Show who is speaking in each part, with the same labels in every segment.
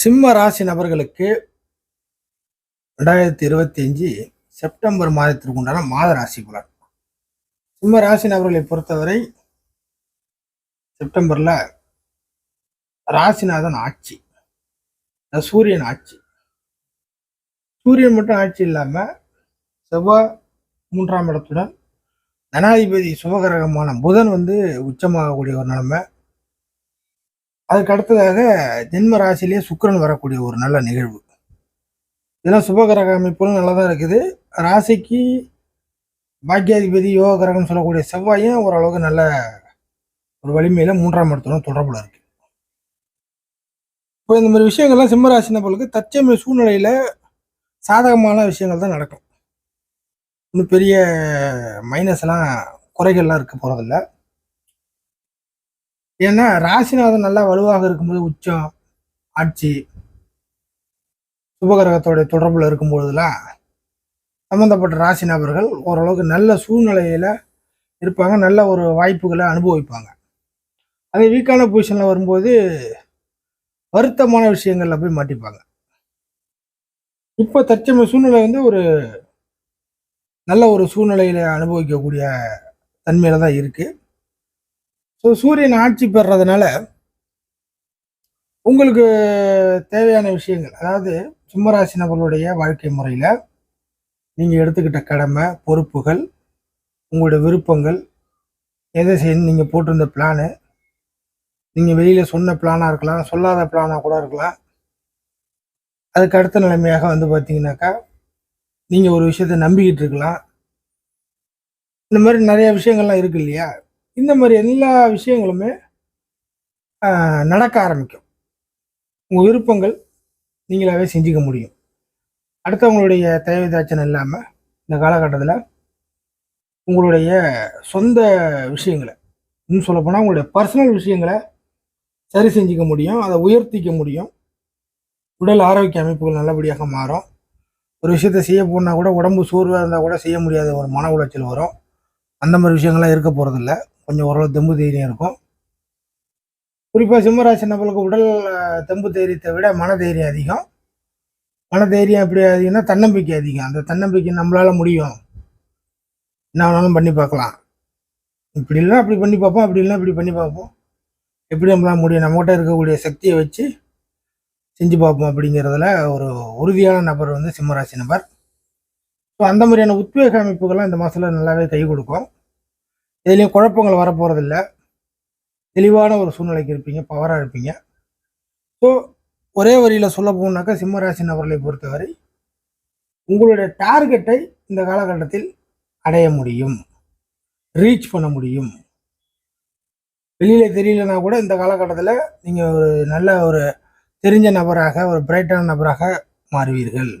Speaker 1: சிம்ம ராசி நபர்களுக்கு ரெண்டாயிரத்தி இருபத்தி அஞ்சு செப்டம்பர் மாதத்திற்கு உண்டான மாத ராசி பலன். சிம்ம ராசி நபர்களை பொறுத்தவரை செப்டம்பரில் ராசிநாதன் ஆட்சி சூரியன் ஆட்சி. சூரியன் மட்டும் ஆட்சி இல்லாமல் செவ்வாய் மூன்றாம் இடத்துடன் தனாதிபதி சுபகிரகமான புதன் வந்து உச்சமாகக்கூடிய ஒரு நிலைமை அதுக்கு அடுத்ததாக ஜென்ம ராசிலேயே சுக்கிரன் வரக்கூடிய ஒரு நல்ல நிகழ்வு. இதெல்லாம் சுபகிரக அமைப்புகளும் நல்லா தான் இருக்குது. ராசிக்கு பாக்கியாதிபதி யோக கிரகம் சொல்லக்கூடிய செவ்வாயும் ஓரளவுக்கு நல்ல ஒரு வலிமையில் மூன்றாம் இடத்துடன் தொடர்பில் இருக்கு. இப்போ இந்த மாதிரி விஷயங்கள்லாம் சிம்மராசி நபர்களுக்கு தற்சமய சூழ்நிலையில் சாதகமான விஷயங்கள் தான் நடக்கும். இன்னும் பெரிய மைனஸ்லாம் குறைகள்லாம் இருக்க போகிறதில்ல ஏன்னா ராசிநாதன் நல்லா வலுவாக இருக்கும்போது உச்சம் ஆட்சி சுபகிரகத்தோடைய தொடர்பில் இருக்கும்பொழுதுலாம் சம்மந்தப்பட்ட ராசி நபர்கள் ஓரளவுக்கு நல்ல சூழ்நிலையில் இருப்பாங்க நல்ல ஒரு வாய்ப்புகளை அனுபவிப்பாங்க. அதே வீக்கான பொசிஷனில் வரும்போது வருத்தமான விஷயங்களில் போய் மாட்டிப்பாங்க. இப்போ தற்சமய சூழ்நிலை வந்து ஒரு நல்ல ஒரு சூழ்நிலையில் அனுபவிக்கக்கூடிய தன்மையில் தான் இருக்குது ஸோ சூரியன் ஆட்சி பெறதுனால உங்களுக்கு தேவையான விஷயங்கள் அதாவது சிம்மராசி நபர்களுடைய வாழ்க்கை முறையில் நீங்கள் எடுத்துக்கிட்ட கடமை பொறுப்புகள் உங்களுடைய விருப்பங்கள் எதை செய்யணும் நீங்கள் போட்டிருந்த பிளானு நீங்கள் வெளியில் சொன்ன பிளானாக இருக்கலாம் சொல்லாத பிளானாக கூட இருக்கலாம். அதுக்கு அடுத்த நிலைமையாக வந்து பார்த்தீங்கன்னாக்கா நீங்கள் ஒரு விஷயத்தை நம்பிக்கிட்டு இருக்கலாம். இந்த மாதிரி நிறைய விஷயங்கள்லாம் இருக்கு இல்லையா? இந்த மாதிரி எல்லா விஷயங்களுமே நடக்க ஆரம்பிக்கும். உங்கள் விருப்பங்கள் நீங்களாகவே செஞ்சுக்க முடியும். அடுத்தவங்களுடைய தேவைதாச்சனம் இல்லாமல் இந்த காலகட்டத்தில் உங்களுடைய சொந்த விஷயங்களை இன்னும் சொல்லப்போனால் உங்களுடைய பர்சனல் விஷயங்களை சரி செஞ்சுக்க முடியும். அதை உயர்த்திக்க முடியும். உடல் ஆரோக்கிய அமைப்புகள் நல்லபடியாக மாறும். ஒரு விஷயத்தை செய்ய போனால் கூட உடம்பு சோர்வாக இருந்தால் கூட செய்ய முடியாத ஒரு மன உளைச்சல் வரும். அந்த மாதிரி விஷயங்கள்லாம் இருக்க போகிறதில்ல கொஞ்சம் ஓரளவு தெம்பு தைரியம் இருக்கும். குறிப்பாக சிம்மராசி நம்மளுக்கு உடல் தெம்பு தைரியத்தை விட மன தைரியம் அதிகம். மன தைரியம் எப்படி அதிகம்னா தன்னம்பிக்கை அதிகம். அந்த தன்னம்பிக்கை நம்மளால் முடியும். என்ன வேணாலும் பண்ணி பார்க்கலாம். இப்படி இல்லைன்னா அப்படி பண்ணி பார்ப்போம். அப்படி இல்லைன்னா இப்படி பண்ணி பார்ப்போம். எப்படி நம்மளால் முடியும்? நம்மகிட்ட இருக்கக்கூடிய சக்தியை வச்சு செஞ்சு பார்ப்போம் அப்படிங்கிறதுல ஒரு உறுதியான நபர் வந்து சிம்மராசி நபர். ஸோ அந்த மாதிரியான உத்வேக அமைப்புகள்லாம் இந்த மாதத்தில் நல்லாவே கை கொடுக்கும். இதுலேயும் குழப்பங்கள் வரப்போகிறதில்ல தெளிவான ஒரு சூழ்நிலைக்கு இருப்பீங்க பவராக இருப்பீங்க. ஸோ ஒரே வரியில் சொல்ல போனாக்கா சிம்மராசி நபர்களை பொறுத்தவரை உங்களுடைய டார்கெட்டை இந்த காலகட்டத்தில் அடைய முடியும். ரீச் பண்ண முடியும். வெளியில் தெரியலனா கூட இந்த காலகட்டத்தில் நீங்கள் ஒரு நல்ல ஒரு தெரிஞ்ச நபராக ஒரு பிரைட்டான நபராக மாறுவீர்கள்.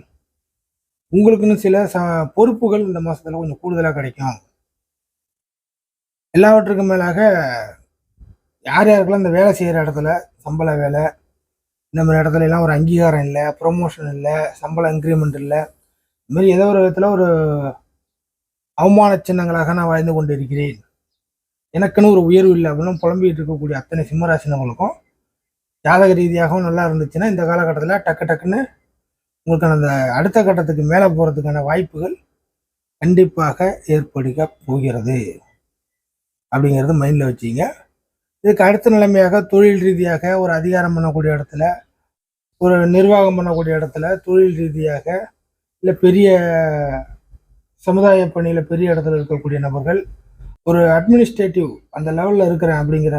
Speaker 1: உங்களுக்குன்னு சில ச பொறுப்புகள் இந்த மாதத்தில் கொஞ்சம் கூடுதலாக கிடைக்கும். எல்லாவற்றுக்கும் மேலாக யார் யாருக்கெல்லாம் இந்த வேலை செய்கிற இடத்துல சம்பள வேலை இந்த மாதிரி இடத்துல எல்லாம் ஒரு அங்கீகாரம் இல்லை ப்ரொமோஷன் இல்லை சம்பள இன்க்ரிமெண்ட் இல்லை இந்த மாதிரி ஏதோ ஒரு விதத்தில் ஒரு அவமான சின்னங்களாக நான் வாழ்ந்து கொண்டு இருக்கிறேன் எனக்குன்னு ஒரு உயர்வு இல்லை அப்படின்னு புலம்பிட்டு இருக்கக்கூடிய அத்தனை சிம்மராசினவங்களுக்கும் ஜாதக ரீதியாகவும் நல்லா இருந்துச்சுன்னா இந்த காலகட்டத்தில் டக்கு டக்குன்னு உங்களுக்கான அந்த அடுத்த கட்டத்துக்கு மேலே போகிறதுக்கான வாய்ப்புகள் கண்டிப்பாக ஏற்படுக போகிறது. அப்படிங்கிறது மைண்டில் வச்சுங்க இதுக்கு அடுத்த நிலைமையாக தொழில் ரீதியாக ஒரு அதிகாரம் பண்ணக்கூடிய இடத்துல ஒரு நிர்வாகம் பண்ணக்கூடிய இடத்துல தொழில் ரீதியாக இல்லை பெரிய சமுதாய பணியில் பெரிய இடத்துல இருக்கக்கூடிய நபர்கள் ஒரு அட்மினிஸ்ட்ரேட்டிவ் அந்த லெவலில் இருக்கிறேன் அப்படிங்கிற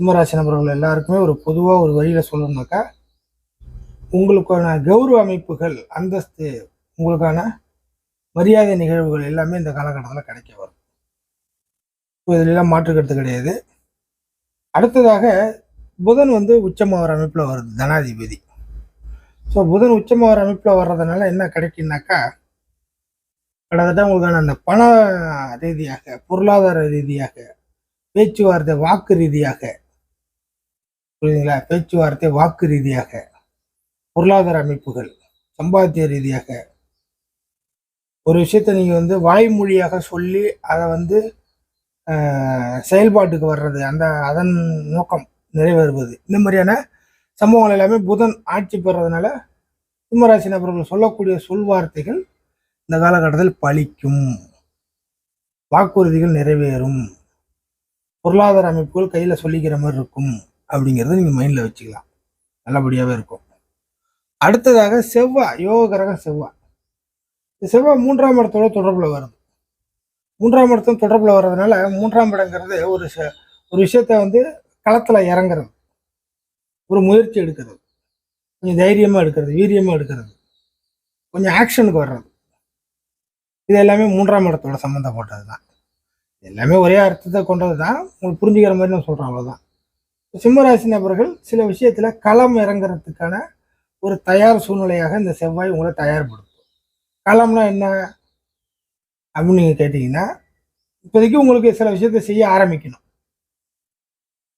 Speaker 1: சிம்மராசி நபர்கள் எல்லாருக்குமே ஒரு பொதுவாக ஒரு வழியில் சொல்லணும்னாக்கா உங்களுக்கான கௌரவ அமைப்புகள் அந்தஸ்து உங்களுக்கான மரியாதை நிகழ்வுகள் எல்லாமே இந்த காலகட்டத்தில் கிடைக்க வரும். ஸோ இதுலாம் மாற்றுக்கிறது கிடையாது. அடுத்ததாக புதன் வந்து உச்சமாகிற அமைப்பில் வருது தனாதிபதி. ஸோ புதன் உச்சமாகிற அமைப்பில் வர்றதுனால என்ன கிடைக்குனாக்கா கிட்டத்தட்ட உங்களுக்கான அந்த பண ரீதியாக பொருளாதார ரீதியாக பேச்சுவார்த்தை வாக்கு ரீதியாக புரியுதுங்களா? பேச்சுவார்த்தை வாக்கு ரீதியாக பொருளாதார அமைப்புகள் சம்பாத்திய ரீதியாக ஒரு விஷயத்தை நீங்கள் வந்து வாய்மொழியாக சொல்லி அதை வந்து செயல்பாட்டுக்கு வர்றது அந்த அதன் நோக்கம் நிறைவேறுவது. இந்த மாதிரியான சம்பவங்கள் எல்லாமே புதன் ஆட்சி பெறதுனால சிம்மராசி நபர்கள் சொல்லக்கூடிய சொல் வார்த்தைகள் இந்த காலகட்டத்தில் பலிக்கும் வாக்குறுதிகள் நிறைவேறும். பொருளாதார அமைப்புகள் கையில் சொல்லிக்கிற மாதிரி இருக்கும் அப்படிங்கிறத நீங்கள் மைண்டில் வச்சுக்கலாம். நல்லபடியாகவே இருக்கும். அடுத்ததாக செவ்வாய் யோக கிரகம் செவ்வாய். செவ்வாய் மூன்றாம் இடத்தோட தொடர்பில் வருது. மூன்றாம் இடத்தும் தொடர்பில் வர்றதுனால மூன்றாம் இடங்கிறது ஒரு ச- ஒரு விஷயத்த வந்து களத்தில் இறங்குறது. ஒரு முயற்சி எடுக்கிறது. கொஞ்சம் தைரியமாக எடுக்கிறது வீரியமாக எடுக்கிறது. கொஞ்சம் ஆக்ஷனுக்கு வர்றது. இது எல்லாமே மூன்றாம் இடத்தோட சம்மந்தப்பட்டது தான் எல்லாமே ஒரே அர்த்தத்தை கொண்டது தான் உங்களுக்கு புரிஞ்சுக்கிற மாதிரி நான் சொல்கிறேன் அவ்வளோதான் சிம்மராசி நபர்கள் சில விஷயத்தில் களம் இறங்குறதுக்கான ஒரு தயார் சூழ்நிலையாக இந்த செவ்வாய் உங்களை தயார்படுத்தும். களம்னா என்ன? அப்படின்னு நீங்கள் கேட்டிங்கன்னா இப்போதைக்கு உங்களுக்கு சில விஷயத்தை செய்ய ஆரம்பிக்கணும்.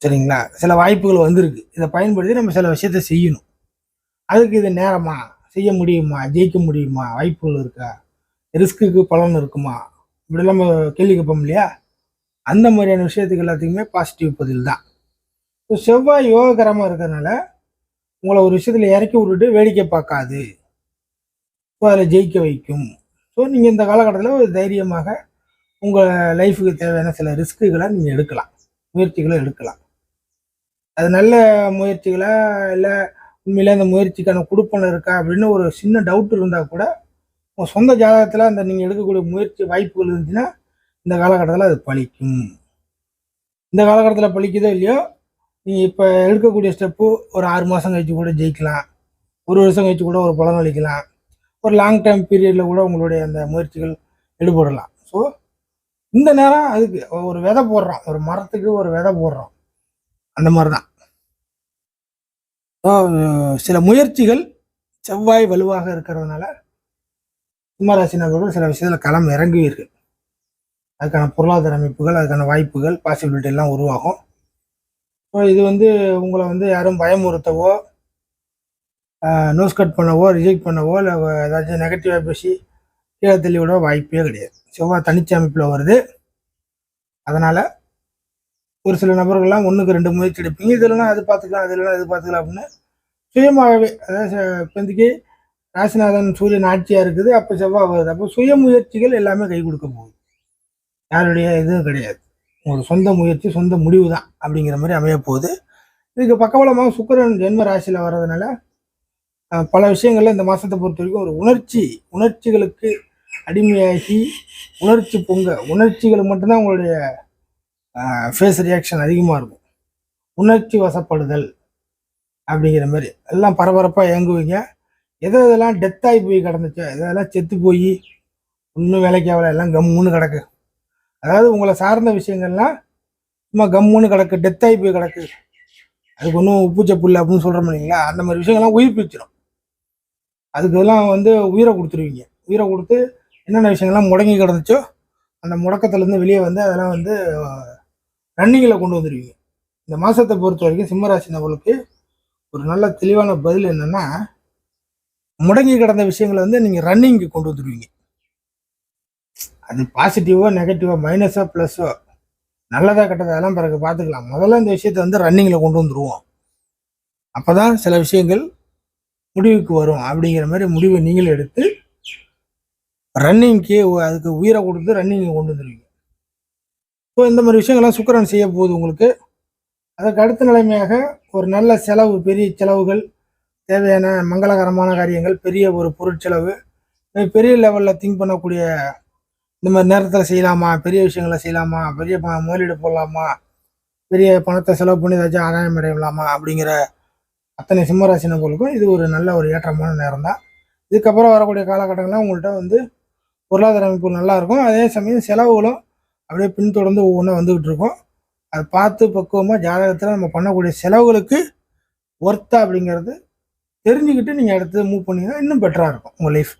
Speaker 1: சரிங்களா? சில வாய்ப்புகள் வந்திருக்கு. இதை பயன்படுத்தி நம்ம சில விஷயத்த செய்யணும். அதுக்கு இது நேரமா? செய்ய முடியுமா? ஜெயிக்க முடியுமா? வாய்ப்புகள் இருக்கா? ரிஸ்க்குக்கு பலன் இருக்குமா? இப்படிலாம் நம்ம கேள்வி கேட்போம் இல்லையா? அந்த மாதிரியான விஷயத்துக்கு எல்லாத்துக்குமே பாசிட்டிவ் பதில் தான். ஸோ செவ்வாய் யோககரமாக இருக்கிறதுனால உங்களை ஒரு விஷயத்தில் இறக்கி விட்டுட்டு வேடிக்கை பார்க்காது. ஸோ அதில் ஜெயிக்க வைக்கும். ஸோ நீங்கள் இந்த காலகட்டத்தில் ஒரு தைரியமாக உங்கள் லைஃபுக்கு தேவையான சில ரிஸ்க்குகளை நீங்கள் எடுக்கலாம். முயற்சிகளை எடுக்கலாம். அது நல்ல முயற்சிகளா இல்லை உண்மையில் அந்த முயற்சிக்கான கொடுப்பனை இருக்கா அப்படின்னு ஒரு சின்ன டவுட் இருந்தால் கூட உங்கள் சொந்த ஜாதகத்தில் அந்த நீங்கள் எடுக்கக்கூடிய முயற்சி வாய்ப்புகள் இருந்துச்சுன்னா இந்த காலகட்டத்தில் அது பலிக்கும் இந்த காலகட்டத்தில் பலிக்குதோ இல்லையோ நீங்கள் இப்போ எடுக்கக்கூடிய ஸ்டெப்பு ஒரு ஆறு மாதம் கழிச்சு கூட ஜெயிக்கலாம். ஒரு வருஷம் கழிச்சு கூட ஒரு பலன் அளிக்கலாம். ஒரு லாங் டைம் பீரியடில் கூட உங்களுடைய அந்த முயற்சிகள் ஈடுபடலாம். ஸோ இந்த நேரம் அதுக்கு ஒரு விதை போடுறோம். ஒரு மரத்துக்கு ஒரு விதை போடுறோம். அந்த மாதிரி தான் சில முயற்சிகள் செவ்வாய் வலுவாக இருக்கிறதுனால சிம்மராசி நபர்கள் சில விஷயத்தில் களம் இறங்குவீர்கள். அதுக்கான பொருளாதார அமைப்புகள் அதுக்கான வாய்ப்புகள் பாசிபிலிட்டி எல்லாம் உருவாகும். ஸோ இது வந்து உங்களை வந்து யாரும் பயமுறுத்தவோ நோஸ் கட் பண்ணவோ ரிஜெக்ட் பண்ணவோ இல்லை ஏதாச்சும் நெகட்டிவாக பேசி கீழே தள்ளிவிட வாய்ப்பே கிடையாது. செவ்வாய் தனிச்சு அமைப்பில் வருது. அதனால் ஒரு சில நபர்கள்லாம் ஒன்றுக்கு ரெண்டு முயற்சி எடுப்பீங்க. இதெல்லாம் அது பார்த்துக்கலாம் அதெல்லாம் இது பார்த்துக்கலாம் அப்படின்னு சுயமாகவே அதாவது இப்போதைக்கு ராசிநாதன் சூரியன் ஆட்சியாக இருக்குது அப்போ செவ்வாய் வருது. அப்போ சுய முயற்சிகள் எல்லாமே கை கொடுக்க போகுது. யாருடைய இதுவும் கிடையாது. உங்களோட சொந்த முயற்சி சொந்த முடிவு தான் அப்படிங்கிற மாதிரி அமைய போகுது. இதுக்கு பக்கபலமாக சுக்கிரன் ஜென்ம ராசியில் வர்றதுனால பல விஷயங்களில் இந்த மாதத்தை பொறுத்த வரைக்கும் ஒரு உணர்ச்சி உணர்ச்சிகளுக்கு அடிமையாகி உணர்ச்சி பொங்க உணர்ச்சிகள் மட்டும்தான் உங்களுடைய ஃபேஸ் ரியாக்ஷன் அதிகமாக இருக்கும். உணர்ச்சி வசப்படுதல் அப்படிங்கிற மாதிரி. எல்லாம் பரபரப்பாக இயங்குவீங்க. எதை எதெல்லாம் டெத்தாகி போய் கிடந்துச்சோ எதெல்லாம் செத்து போய் ஒன்றும் வேலைக்கு ஆகல எல்லாம் கம்முன்னு கிடக்கு. அதாவது உங்களை சார்ந்த விஷயங்கள்லாம் சும்மா கம்முன்னு கிடக்கு டெத்தாகி போய் கிடக்கு. அதுக்கு ஒன்றும் உப்பு சப்பு இல்லை அப்படின்னு சொல்கிறோம் இல்லைங்களா? அந்த மாதிரி விஷயங்கள்லாம் உயிர்ப்பிச்சிடும் அதுக்கெல்லாம் வந்து உயிரை கொடுத்துருவீங்க. உயிரை கொடுத்து என்னென்ன விஷயங்கள்லாம் முடங்கி கிடந்துச்சோ அந்த முடக்கத்துலேருந்து வெளியே வந்து அதெல்லாம் வந்து ரன்னிங்கில் கொண்டு வந்துடுவீங்க இந்த மாதத்தை பொறுத்த வரைக்கும் சிம்மராசி நபர்களுக்கு ஒரு நல்ல தெளிவான பதில் என்னென்னா முடங்கி கிடந்த விஷயங்களை வந்து நீங்கள் ரன்னிங்க்கு கொண்டு வந்துடுவீங்க அது பாசிட்டிவோ நெகட்டிவோ மைனஸோ ப்ளஸ்ஸோ நல்லதாக கெட்டதா எல்லாம் பிறகு பார்த்துக்கலாம். முதல்ல இந்த விஷயத்தை வந்து ரன்னிங்கில் கொண்டு வந்துடுவோம் அப்போ தான் சில விஷயங்கள் முடிவுக்கு வரும் அப்படிங்கிற மாதிரி முடிவை நீங்கள் எடுத்து ரன்னிங்க்கு அதுக்கு உயிரை கொடுத்து ரன்னிங்கை கொண்டு வந்துடுவீங்க ஸோ இந்த மாதிரி விஷயங்கள்லாம் சுக்கரன் செய்ய போகுது உங்களுக்கு. அதற்கு அடுத்த நிலைமையாக ஒரு நல்ல செலவு பெரிய செலவுகள் தேவையான மங்களகரமான காரியங்கள் பெரிய ஒரு பொருட்செலவு பெரிய லெவலில் திங்க் பண்ணக்கூடிய இந்த மாதிரி நேரத்தில் செய்யலாமா பெரிய விஷயங்களை செய்யலாமா பெரிய ப முதலீடு போடலாமா பெரிய பணத்தை செலவு பண்ணி ஏதாச்சும் ஆதாயம் அடையலாமா அப்படிங்கிற அத்தனை சிம்மராசி நபர்களுக்கும் இது ஒரு நல்ல ஒரு ஏற்றமான நேரம் தான் இதுக்கப்புறம் வரக்கூடிய காலகட்டங்கள்லாம் உங்கள்கிட்ட வந்து பொருளாதார அமைப்பு நல்லா இருக்கும். அதே சமயம் செலவுகளும் அப்படியே பின்தொடர்ந்து ஒவ்வொன்றா வந்துக்கிட்டு இருக்கும். அதை பார்த்து பக்குவமாக ஜாதகத்தில் நம்ம பண்ணக்கூடிய செலவுகளுக்கு ஒர்த்தா அப்படிங்கிறது தெரிஞ்சுக்கிட்டு நீங்கள் அடுத்து மூவ் பண்ணீங்கன்னா இன்னும் பெட்டராக இருக்கும் உங்கள் லைஃப்